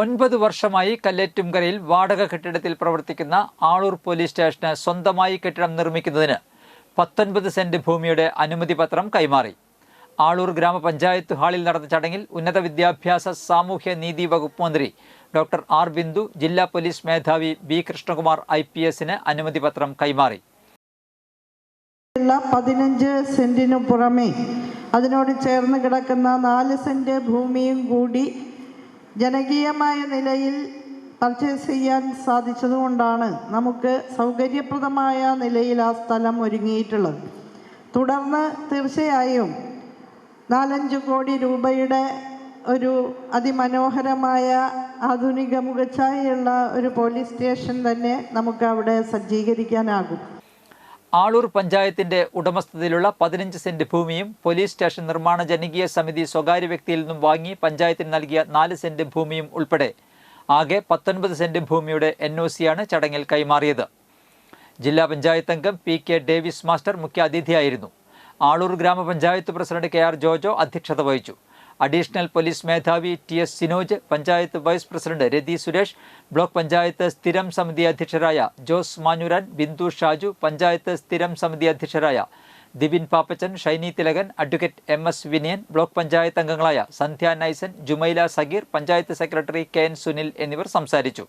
ഒൻപത് വർഷമായി കല്ലേറ്റുംകരയിൽ വാടക കെട്ടിടത്തിൽ പ്രവർത്തിക്കുന്ന ആളൂർ പോലീസ് സ്റ്റേഷന് സ്വന്തമായി കെട്ടിടം നിർമ്മിക്കുന്നതിന് പത്തൊൻപത് സെന്റ് ഭൂമിയുടെ അനുമതി പത്രം കൈമാറി. ആളൂർ ഗ്രാമപഞ്ചായത്ത് ഹാളിൽ നടന്ന ചടങ്ങിൽ ഉന്നത വിദ്യാഭ്യാസ സാമൂഹ്യ നീതി വകുപ്പ് മന്ത്രി ഡോക്ടർ ആർ. ബിന്ദു ജില്ലാ പോലീസ് മേധാവി ബി കൃഷ്ണകുമാർ ഐ പി എസിന് അനുമതി പത്രം കൈമാറി. പതിനഞ്ച് സെന്റിനു പുറമെ അതിനോട് ചേർന്ന് കിടക്കുന്ന നാല് സെന്റ് ഭൂമിയും കൂടി ജനകീയമായ നിലയിൽ പർച്ചേസ് ചെയ്യാൻ സാധിച്ചതുകൊണ്ടാണ് നമുക്ക് സൗകര്യപ്രദമായ നിലയിൽ ആ സ്ഥലം ഒരുങ്ങിയിട്ടുള്ളത്. തുടർന്ന് തീർച്ചയായും നാലഞ്ച് കോടി രൂപയുടെ ഒരു അതിമനോഹരമായ ആധുനിക മുഖച്ഛായയുള്ള ഒരു പോലീസ് സ്റ്റേഷൻ തന്നെ നമുക്ക് അവിടെ സജ്ജീകരിക്കാനാകും. ആളൂർ പഞ്ചായത്തിന്റെ ഉടമസ്ഥതയിലുള്ള പതിനഞ്ച് സെന്റ് ഭൂമിയും പോലീസ് സ്റ്റേഷൻ നിർമ്മാണ ജനകീയ സമിതി സ്വകാര്യ വ്യക്തിയിൽ നിന്നും വാങ്ങി പഞ്ചായത്തിന് നൽകിയ നാല് സെന്റ് ഭൂമിയും ഉൾപ്പെടെ ആകെ പത്തൊൻപത് സെന്റ് ഭൂമിയുടെ എൻ ഒ സിയാണ് ചടങ്ങിൽ കൈമാറിയത്. ജില്ലാ പഞ്ചായത്ത് അംഗം പി കെ ഡേവിസ് മാസ്റ്റർ മുഖ്യാതിഥിയായിരുന്നു. ആളൂർ ഗ്രാമപഞ്ചായത്ത് പ്രസിഡന്റ് കെ ആർ ജോജോ അധ്യക്ഷത വഹിച്ചു. അഡീഷണൽ പോലീസ് മേധാവി T S Sinoj panchayat vice president Rathi Suresh block panchayat സ്ഥിരം സമിതി അധ്യക്ഷരായ ജോസ് മാഞ്ഞുരാൻ ബിന്ദു ഷാജു പഞ്ചായത്ത് സ്ഥിരം സമിതി അധ്യക്ഷരായ Divin Pappachan Shiny Thilakan advocate M S Vinayan block panchayat അംഗങ്ങളായ Sandhya Naisan Jumaila Sageer panchayat secretary K N Sunil എന്നിവർ സംസാരിച്ചു.